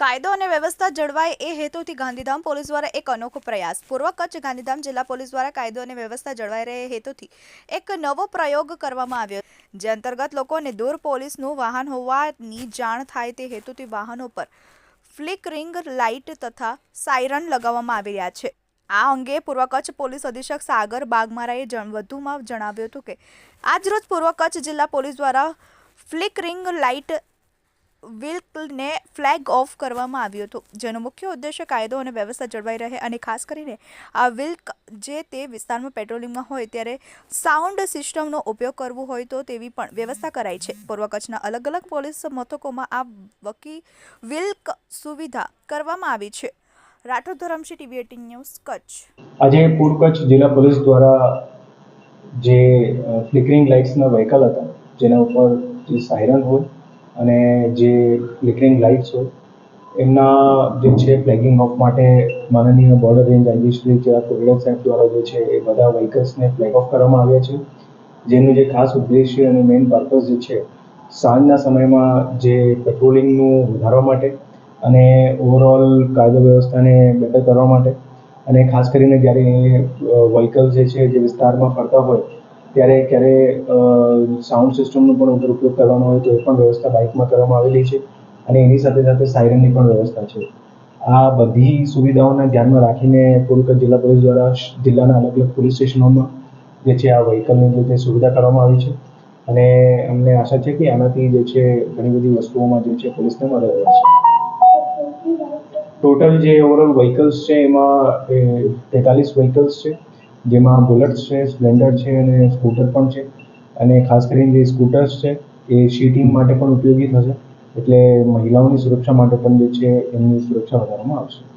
કાયદો અને વ્યવસ્થા જળવાય એ હેતુથી ગાંધીધામ પોલીસ દ્વારા એક અનોખો પ્રયાસ. પૂર્વ કચ્છ ગાંધીધામ જિલ્લા પોલીસ દ્વારા કાયદો અને વ્યવસ્થા જળવાઈ રહે હેતુથી એક નવો પ્રયોગ કરવામાં આવ્યો. જે અંતર્ગત લોકોને દૂર પોલીસનું વાહન હોવાની જાણ થાય તે હેતુથી વાહનો પર ફ્લિકરિંગ લાઇટ તથા સાયરન લગાવવામાં આવી રહ્યા છે. આ અંગે પૂર્વ કચ્છ પોલીસ અધિક્ષક સાગર બાગમારાએ વધુમાં જણાવ્યું હતું કે, આજરોજ પૂર્વ કચ્છ જિલ્લા પોલીસ દ્વારા ફ્લિકરિંગ લાઇટ વિલ્કને ફ્લેગ ઓફ કરવામાં આવ્યો હતો. જેનો મુખ્ય ઉદ્દેશ્ય કાયદો અને વ્યવસ્થા જળવાઈ રહે અને ખાસ કરીને આ વિલ્ક જે તે વિસ્તારમાં પેટ્રોલિંગમાં હોય ત્યારે સાઉન્ડ સિસ્ટમનો ઉપયોગ કરવો હોય તો તેવી પણ વ્યવસ્થા કરાઈ છે. પૂર્વ કચ્છના અલગ અલગ પોલીસ મથકોમાં આ વકી વિલ્ક સુવિધા કરવામાં આવી છે. Rathod Dharamshi TV eighteen news, Kutch. આજે પૂર્વ કચ્છ જિલ્લા પોલીસ દ્વારા જે ફ્લિકરિંગ લાઇટ્સના વ્હીકલ હતા, જેના ઉપર જે સાયરન હોય અને જે ફ્લિકરિંગ લાઇટ્સ હોય એમના જે છે ફ્લેગિંગ ઓફ માટે માનનીય બોર્ડર રેન્જ આઈજી જેવા ચિરાગ કોરડે સાહેબ દ્વારા જે છે, એ બધા વ્હીકલ્સને ફ્લેગ ઓફ કરવામાં આવ્યા છે. જેનું જે ખાસ ઉદ્દેશ્ય અને મેઇન પર્પઝ જે છે, સાંજના સમયમાં જે પેટ્રોલિંગનું વધારવા માટે અને ઓવરઓલ કાયદો વ્યવસ્થાને બેટર કરવા માટે. અને ખાસ કરીને જ્યારે વ્હીકલ જે છે, જે વિસ્તારમાં ફરતા હોય ત્યારે ક્યારે સાઉન્ડ સિસ્ટમનો પણ ઉપયોગ કરવાનો હોય તો એ પણ વ્યવસ્થા બાઇકમાં કરવામાં આવેલી છે અને એની સાથે સાથે સાયરનની પણ વ્યવસ્થા છે. આ બધી સુવિધાઓને ધ્યાનમાં રાખીને કોલકાતા જિલ્લા પોલીસ દ્વારા જિલ્લાના અલગ અલગ પોલીસ સ્ટેશનોમાં જે છે આ વ્હીકલની જે છે સુવિધા કરવામાં આવી છે અને અમને આશા છે કે આનાથી જે છે ઘણી બધી વસ્તુઓમાં જે છે પોલીસને મદદ રહેશે ટોટલ જે ઓવરઓલ વ્હીકલ્સ છે એમાં તેતાલીસ વ્હીકલ્સ છે. જેમાં બુલેટ્સ છે, સ્પ્લેન્ડર છે અને સ્કૂટર પણ છે. અને ખાસ કરીને જે સ્કૂટર્સ છે, એ શીટિંગ માટે પણ ઉપયોગી થશે. એટલે મહિલાઓની સુરક્ષા માટે પણ જે છે, એમની સુરક્ષા વધારવામાં આવશે.